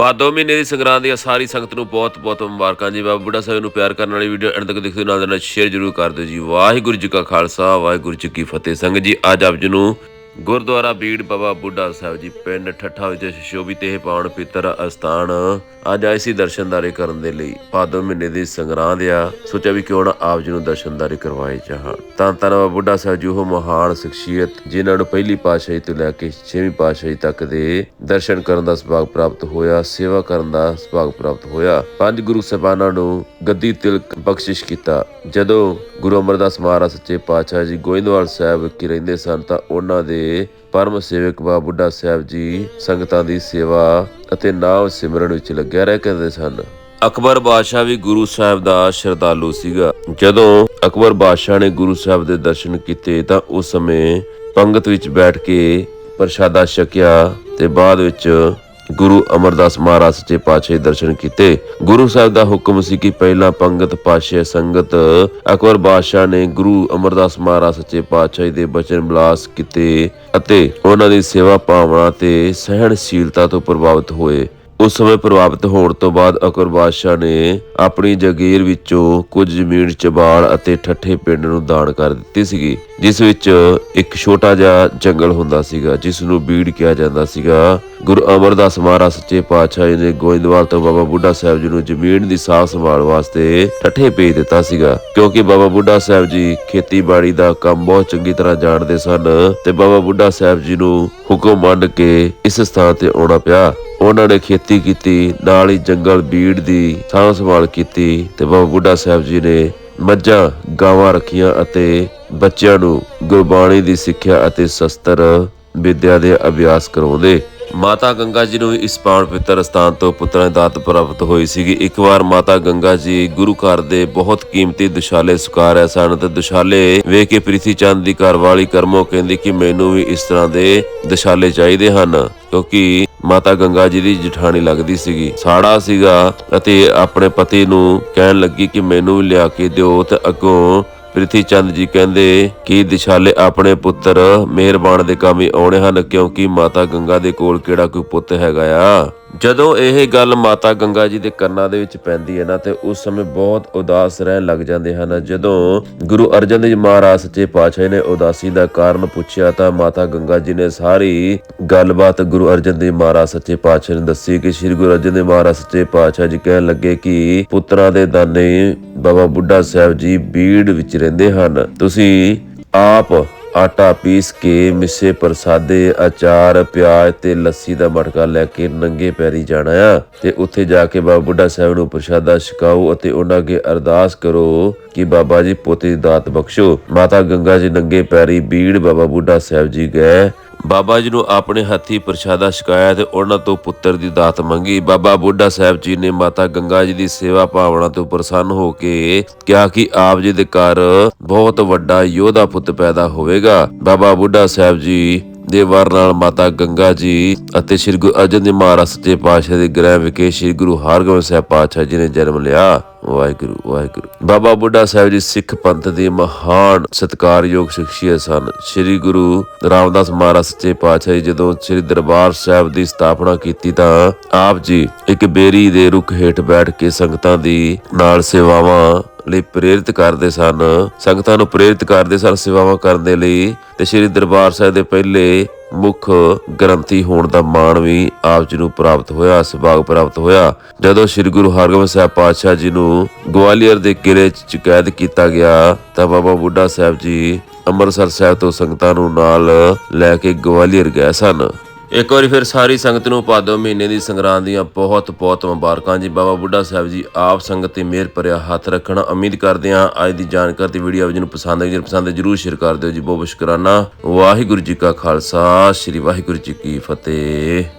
ਭਾਦੋ ਮਹੀਨੇ ਦੀ ਸੰਗਰਾਂਦ ਦੀਆਂ ਸਾਰੀ ਸੰਗਤ ਨੂੰ ਬਹੁਤ ਬਹੁਤ ਮੁਬਾਰਕਾਂ ਜੀ। ਬਾਬਾ ਬੁੱਢਾ ਸਾਹਿਬ ਨੂੰ ਪਿਆਰ ਕਰਨ ਵਾਲੀ ਵੀਡੀਓ ਐਂਡ ਤੱਕ ਦੇਖਦੇ ਨਾਲ ਦੇ ਨਾਲ ਸ਼ੇਅਰ ਜ਼ਰੂਰ ਕਰ ਦਿਓ ਜੀ। ਵਾਹਿਗੁਰੂ ਜੀ ਕਾ ਖਾਲਸਾ, ਵਾਹਿਗੁਰੂ ਜੀ ਕੀ ਫਤਿਹ। ਸੰਗਤ ਜੀ, ਅੱਜ ਆਪ ਜੀ ਨੂੰ ਗੁਰਦੁਆਰਾ ਬੀੜ ਬਾਬਾ ਬੁੱਢਾ ਸਾਹਿਬ ਜੀ, ਪਿੰਡ ਠੱਠਾ ਵਿੱਚ ਸ਼ੋਭਿਤ ਇਹ ਪਾਵਨ ਪਿੱਤਰ ਅਸਥਾਨ। ਅੱਜ ਆਏ ਸੀ ਦਰਸ਼ਨਦਾਰੀ ਕਰਨ ਦੇ ਲਈ। ਭਾਦੋ ਮਹੀਨੇ ਦੀ ਸੰਗਰਾਂਦ ਆ। ਸੋਚਿਆ ਵੀ ਕਿਉਂ ਨਾ ਆਪ ਜੀ ਨੂੰ ਦਰਸ਼ਨਦਾਰੀ ਕਰਵਾਏ ਚਾਹਾਂ ਤਾਂ ਤਾਂ ਬਾਬਾ ਬੁੱਢਾ ਸਾਹਿਬ ਜੀ, ਉਹ ਮਹਾਨ ਸ਼ਖਸੀਅਤ, ਜਿਨ੍ਹਾਂ ਨੂੰ ਪਹਿਲੀ ਪਾਤਸ਼ਾਹੀ ਤੋਂ ਲੈ ਕੇ ਛੇਵੀਂ ਪਾਤਸ਼ਾਹੀ ਤੱਕ ਦੇ ਦਰਸ਼ਨ ਕਰਨ ਦਾ ਸੁਭਾਗ ਪ੍ਰਾਪਤ ਹੋਇਆ, ਸੇਵਾ ਕਰਨ ਦਾ ਸੁਭਾਗ ਪ੍ਰਾਪਤ ਹੋਇਆ। ਪੰਜ ਗੁਰੂ ਸਾਹਿਬਾਨਾਂ ਨੂੰ ਗੱਦੀ ਤਿਲਕ ਬਖਸ਼ਿਸ਼ ਕੀਤਾ। ਜਦੋਂ ਗੁਰੂ ਅਮਰਦਾਸ ਮਹਾਰਾਜ ਸੱਚੇ ਪਾਤਸ਼ਾਹ ਜੀ ਗੋਇੰਦਵਾਲ ਸਾਹਿਬ ਵਿਖੇ ਰਹਿੰਦੇ ਸਨ, ਤਾਂ ਉਹਨਾਂ ਦੇ ਪਰਮ ਸੇਵਕ ਬਾਬਾ ਬੁੱਢਾ ਸਾਹਿਬ ਜੀ ਸੰਗਤਾਂ ਦੀ ਸੇਵਾ ਅਤੇ ਨਾਮ ਸਿਮਰਨ ਵਿੱਚ ਲੱਗਿਆ ਰਹਿ ਕਰਦੇ ਸਨ। ਅਕਬਰ ਬਾਦਸ਼ਾਹ ਵੀ ਗੁਰੂ ਸਾਹਿਬ ਦਾ ਸ਼ਰਧਾਲੂ ਸੀਗਾ। ਜਦੋਂ ਅਕਬਰ ਬਾਦਸ਼ਾਹ ਨੇ ਗੁਰੂ ਸਾਹਿਬ ਦੇ ਦਰਸ਼ਨ ਕੀਤੇ ਤਾਂ ਉਸ ਸਮੇਂ ਪੰਗਤ ਵਿੱਚ ਬੈਠ ਕੇ ਪ੍ਰਸ਼ਾਦਾ ਛਕਿਆ ਤੇ ਬਾਅਦ ਵਿੱਚ ਗੁਰੂ ਅਮਰਦਾਸ ਮਹਾਰਾਜ ਸੱਚੇ ਪਾਤਸ਼ਾਹ ਦੇ ਦਰਸ਼ਨ ਕੀਤੇ। ਗੁਰੂ ਸਾਹਿਬ ਦਾ ਹੁਕਮ ਸੀ ਕਿ ਪਹਿਲਾਂ ਪੰਗਤ ਪਾਸ਼ੇ ਸੰਗਤ, ਅਕਬਰ ਬਾਦਸ਼ਾਹ ਨੇ ਗੁਰੂ ਅਮਰਦਾਸ ਮਹਾਰਾਜ ਸੱਚੇ ਪਾਤਸ਼ਾਹ ਦੇ ਬਚਨ ਬਲਾਸ ਕੀਤੇ ਅਤੇ ਉਹਨਾਂ ਦੀ ਸੇਵਾ ਭਾਵਨਾ ਤੇ ਸਹਿਣਸ਼ੀਲਤਾ ਤੋਂ ਪ੍ਰਭਾਵਿਤ ਹੋਏ। ਉਸ ਸਮੇਂ ਪ੍ਰਭਾਵਿਤ ਹੋਣ ਤੋਂ ਬਾਅਦ ਅਕਬਰ ਬਾਦਸ਼ਾਹ ਨੇ ਆਪਣੀ ਜਗੀਰ ਵਿੱਚੋਂ ਕੁਝ ਜ਼ਮੀਨ ਚਬਾਲ ਅਤੇ ਠੱਠੇ ਪਿੰਡ ਨੂੰ ਦਾਨ ਕਰ ਦਿੱਤੀ ਸੀਗੀ, ਜਿਸ ਵਿੱਚ ਇੱਕ ਛੋਟਾ ਜਿਹਾ ਜੰਗਲ ਹੁੰਦਾ ਸੀਗਾ, ਜਿਸ ਨੂੰ ਬੀੜ ਕਿਹਾ ਜਾਂਦਾ ਸੀਗਾ। ਗੁਰੂ ਅਮਰਦਾਸ ਮਹਾਰਾਜ ਸੱਚੇ ਪਾਤਸ਼ਾਹ ਜੀ ਨੇ ਗੋਇੰਦਵਾਲ ਤੋਂ ਬਾਬਾ ਬੁੱਢਾ ਸਾਹਿਬ ਜੀ ਨੂੰ ਜ਼ਮੀਨ ਦੀ ਸਾਫ਼ ਸੰਭਾਲ ਵਾਸਤੇ ਠੱਠੇ ਭੇਜ ਦਿੱਤਾ ਸੀਗਾ। ਕਿਉਂਕਿ ਬਾਬਾ ਬੁੱਢਾ ਸਾਹਿਬ ਜੀ ਖੇਤੀਬਾੜੀ ਦਾ ਕੰਮ ਬਹੁਤ ਚੰਗੀ ਤਰ੍ਹਾਂ ਜਾਣਦੇ ਸਨ ਤੇ ਬਾਬਾ ਬੁੱਢਾ ਸਾਹਿਬ ਜੀ ਨੂੰ ਹੁਕਮ ਮੰਨ ਕੇ ਇਸ ਸਥਾਨ ਤੇ ਆਉਣਾ ਪਿਆ। ਉਹਨਾਂ ਨੇ ਖੇਤੀ ਕੀਤੀ, ਨਾਲ ਹੀ ਜੰਗਲ ਬੀੜ ਦੀ ਸਾਂਭ ਸੰਭਾਲ ਕੀਤੀ ਤੇ ਬਾਬਾ ਬੁੱਢਾ ਸਾਹਿਬ ਜੀ ਨੇ ਮੱਝਾਂ, ਗਾਵਾਂ ਰੱਖੀਆਂ ਅਤੇ ਬੱਚਿਆਂ ਨੂੰ ਗੁਰਬਾਣੀ ਦੀ ਸਿੱਖਿਆ ਅਤੇ ਸ਼ਸਤਰ ਵਿਦਿਆ ਦੇ ਅਭਿਆਸ ਕਰਾਉਂਦੇ। ਮਾਤਾ ਗੰਗਾ ਜੀ ਨੂੰ ਇਸ ਪਾਵਨ ਪਵਿੱਤਰ ਸਥਾਨ ਤੋਂ ਪੁੱਤਰਾਂ ਦੀ ਦਾਤ ਪ੍ਰਾਪਤ ਹੋਈ ਸੀਗੀ। ਇੱਕ ਵਾਰ ਮਾਤਾ ਗੰਗਾ ਜੀ ਗੁਰੂ ਘਰ ਦੇ ਬਹੁਤ ਕੀਮਤੀ ਦੁਸ਼ਾਲੇ ਸੁਕਾਰਿਆ ਸਨ ਤੇ ਦੁਸ਼ਾਲੇ ਵੇਖ ਕੇ ਪ੍ਰੀਤੀ ਚੰਦ ਦੀ ਘਰਵਾਲੀ ਕਰਮੋ ਕਹਿੰਦੀ ਕਿ ਮੈਨੂੰ ਵੀ ਇਸ ਤਰ੍ਹਾਂ ਦੇ ਦੁਸ਼ਾਲੇ ਚਾਹੀਦੇ ਹਨ, ਕਿਉਂਕਿ ਮਾਤਾ ਗੰਗਾ ਜੀ ਦੀ ਜਠਾਣੀ ਲੱਗਦੀ ਸੀਗੀ। ਸਾੜਾ ਸੀਗਾ ਅਤੇ ਆਪਣੇ ਪਤੀ ਨੂੰ ਕਹਿਣ ਲੱਗੀ ਕਿ ਮੈਨੂੰ ਵੀ ਲਿਆ ਕੇ ਦਿਓ ਤੇ ਅੱਗੋਂ ਪ੍ਰਿਥੀ ਚੰਦ ਜੀ ਕਹਿੰਦੇ, ਕਿ ਦਿਸ਼ਾਲੇ ਆਪਣੇ ਪੁੱਤਰ ਮਿਹਰਬਾਨ ਦੇ ਕੰਮ ਹੀ ਆਉਣੇ ਹਨ? ਕਿਉਂਕਿ ਮਾਤਾ ਗੰਗਾ ਦੇ ਕੋਲ ਕਿਹੜਾ ਕੋਈ ਪੁੱਤ ਹੈਗਾ ਆ? ਜਦੋਂ ਇਹ ਗੱਲ ਮਾਤਾ ਗੰਗਾ ਜੀ ਦੇ ਕੰਨਾਂ ਦੇ ਵਿੱਚ ਪੈਂਦੀ ਹੈ ਨਾ, ਤੇ ਉਸ ਸਮੇਂ ਬਹੁਤ ਉਦਾਸ ਰਹਿਣ ਲੱਗ ਜਾਂਦੇ ਹਨ। ਜਦੋਂ ਗੁਰੂ ਅਰਜਨ ਦੇਵ ਮਹਾਰਾਜ ਸੱਚੇ ਪਾਤਸ਼ਾਹ ਨੇ ਉਦਾਸੀ ਦਾ ਕਾਰਨ ਪੁੱਛਿਆ, ਤਾਂ ਮਾਤਾ ਗੰਗਾ ਜੀ ਨੇ ਸਾਰੀ ਗੱਲਬਾਤ ਗੁਰੂ ਅਰਜਨ ਦੇਵ ਮਹਾਰਾਜ ਸੱਚੇ ਪਾਤਸ਼ਾਹ ਨੂੰ ਦੱਸੀ ਕਿ ਸ੍ਰੀ ਗੁਰੂ ਅਰਜਨ ਦੇਵ ਮਹਾਰਾਜ ਸੱਚੇ ਪਾਤਸ਼ਾਹ ਜੀ ਕਹਿਣ ਲੱਗੇ ਕਿ ਪੁੱਤਰਾਂ ਦੇ ਦਾਨੇ ਬਾਬਾ ਬੁੱਢਾ ਸਾਹਿਬ ਜੀ ਬੀੜ ਵਿੱਚ ਰਹਿੰਦੇ ਹਨ। ਤੁਸੀਂ ਆਪ ਆਟਾ ਪੀਸ ਕੇ ਮਿੱਸੇ ਪ੍ਰਸਾਦੇ, ਅਚਾਰ, ਪਿਆਜ਼ ਤੇ ਲੱਸੀ ਦਾ ਮਟਕਾ ਲੈ ਕੇ ਨੰਗੇ ਪੈਰੀ ਜਾਣਾ ਆ ਤੇ ਉੱਥੇ ਜਾ ਕੇ ਬਾਬਾ ਬੁੱਢਾ ਸਾਹਿਬ ਨੂੰ ਪ੍ਰਸ਼ਾਦਾ ਛਕਾਓ ਅਤੇ ਉਹਨਾਂ ਅੱਗੇ ਅਰਦਾਸ ਕਰੋ ਕਿ ਬਾਬਾ ਜੀ ਪੋਤੇ ਦੀ ਦਾਤ ਬਖਸ਼ੋ। ਮਾਤਾ ਗੰਗਾ ਜੀ ਨੰਗੇ ਪੈਰੀ ਬੀੜ ਬਾਬਾ ਬੁੱਢਾ ਸਾਹਿਬ ਜੀ ਗਏ ਬਾਬਾ ਜੀ ਨੂੰ ਆਪਣੇ ਹੱਥੀ ਪ੍ਰਸ਼ਾਦਾ ਛਕਾਇਆ ਤੇ ਉਹਨਾਂ ਤੋਂ ਪੁੱਤਰ ਦੀ ਦਾਤ ਮੰਗੀ। ਬਾਬਾ ਬੁੱਢਾ ਸਾਹਿਬ ਜੀ ਨੇ ਮਾਤਾ ਗੰਗਾ ਜੀ ਦੀ ਸੇਵਾ ਭਾਵਨਾ ਤੋਂ ਪ੍ਰਸੰਨ ਹੋ ਕੇ ਕਿਹਾ ਕਿ ਆਪ ਜੀ ਦੇ ਘਰ ਬਹੁਤ ਵੱਡਾ ਯੋਧਾ ਪੁੱਤ ਪੈਦਾ ਹੋਵੇਗਾ। ਬਾਬਾ ਬੁੱਢਾ ਸਾਹਿਬ ਜੀ ਦੇ ਵਰ ਨਾਲ ਮਾਤਾ ਗੰਗਾ ਜੀ ਅਤੇ ਸ੍ਰੀ ਗੁਰੂ ਅਰਜਨ ਦੇਵ ਮਹਾਰਾਜ ਸੱਚੇ ਪਾਤਸ਼ਾਹ ਦੇ ਗ੍ਰਹਿ ਵਿਖੇ ਸ੍ਰੀ ਗੁਰੂ ਹਰਗੋਬਿੰਦ ਸਾਹਿਬ ਪਾਤਸ਼ਾਹ ਜੀ ਨੇ ਜਨਮ ਲਿਆ। ਵਾਹਿਗੁਰੂ ਵਾਹਿਗੁਰੂ। ਬਾਬਾ ਬੁੱਢਾ ਸਾਹਿਬ ਜੀ ਸਿੱਖ ਪੰਥ ਦੇ ਮਹਾਨ ਸਤਿਕਾਰਯੋਗ ਸ਼ਖਸੀਅਤ ਸਨ। ਸ੍ਰੀ ਗੁਰੂ ਰਾਮਦਾਸ ਮਹਾਰਾਜ ਸੱਚੇ ਪਾਤਸ਼ਾਹ ਜੀ ਜਦੋਂ ਸ੍ਰੀ ਦਰਬਾਰ ਸਾਹਿਬ ਦੀ ਸਥਾਪਨਾ ਕੀਤੀ ਤਾਂ ਆਪ ਜੀ ਇੱਕ ਬੇਰੀ ਦੇ ਰੁੱਖ ਹੇਠ ਬੈਠ ਕੇ ਸੰਗਤਾਂ ਦੀ ਨਾਲ ਸੇਵਾਵਾਂ ਲਈ ਪ੍ਰੇਰਿਤ ਕਰਦੇ ਸਨ। ਸੰਗਤਾਂ ਨੂੰ ਪ੍ਰੇਰਿਤ ਕਰਦੇ ਸਨ ਸੇਵਾਵਾਂ ਕਰਨ ਦੇ ਲਈ ਤੇ ਸ੍ਰੀ ਦਰਬਾਰ ਸਾਹਿਬ ਦੇ ਪਹਿਲੇ ਮੁੱਖ ਗ੍ਰੰਥੀ ਹੋਣ ਦਾ ਮਾਣ ਵੀ ਆਪ ਜੀ ਨੂੰ ਪ੍ਰਾਪਤ ਹੋਇਆ, ਸੁਭਾਗ ਪ੍ਰਾਪਤ ਹੋਇਆ। ਜਦੋਂ ਸ੍ਰੀ ਗੁਰੂ ਹਰਗੋਬਿੰਦ ਸਾਹਿਬ ਪਾਤਸ਼ਾਹ ਜੀ ਨੂੰ ਗਵਾਲੀਅਰ ਦੇ ਕਿਲੇ 'ਚ ਕੈਦ ਕੀਤਾ ਗਿਆ, ਤਾਂ ਬਾਬਾ ਬੁੱਢਾ ਸਾਹਿਬ ਜੀ ਅੰਮ੍ਰਿਤਸਰ ਸਾਹਿਬ ਤੋਂ ਸੰਗਤਾਂ ਨੂੰ ਨਾਲ ਲੈ ਕੇ ਗਵਾਲੀਅਰ ਗਏ ਸਨ। ਇੱਕ ਵਾਰੀ ਫਿਰ ਸਾਰੀ ਸੰਗਤ ਨੂੰ ਭਾਦੋ ਮਹੀਨੇ ਦੀ ਸੰਗਰਾਂਦ ਦੀਆਂ ਬਹੁਤ ਬਹੁਤ ਮੁਬਾਰਕਾਂ। ਜੀ ਬਾਬਾ ਬੁੱਢਾ ਸਾਹਿਬ ਜੀ, ਆਪ ਸੰਗਤ ਤੇ ਮਿਹਰ ਭਰਿਆ ਹੱਥ ਰੱਖਣਾ। ਉਮੀਦ ਕਰਦੇ ਹਾਂ ਅੱਜ ਦੀ ਜਾਣਕਾਰੀ ਤੇ ਵੀਡੀਓ ਆਪ ਜੀ ਨੂੰ ਪਸੰਦ ਆਈ, ਜੇ ਪਸੰਦ ਹੈ ਜਰੂਰ ਸ਼ੇਅਰ ਕਰ ਦਿਓ। ਜੀ ਬਹੁਤ ਬਹੁਤ ਸ਼ੁਕਰਾਨਾ। ਵਾਹਿਗੁਰੂ ਜੀ ਕਾ ਖਾਲਸਾ, ਸ੍ਰੀ ਵਾਹਿਗੁਰੂ ਜੀ ਕੀ ਫਤਿਹ।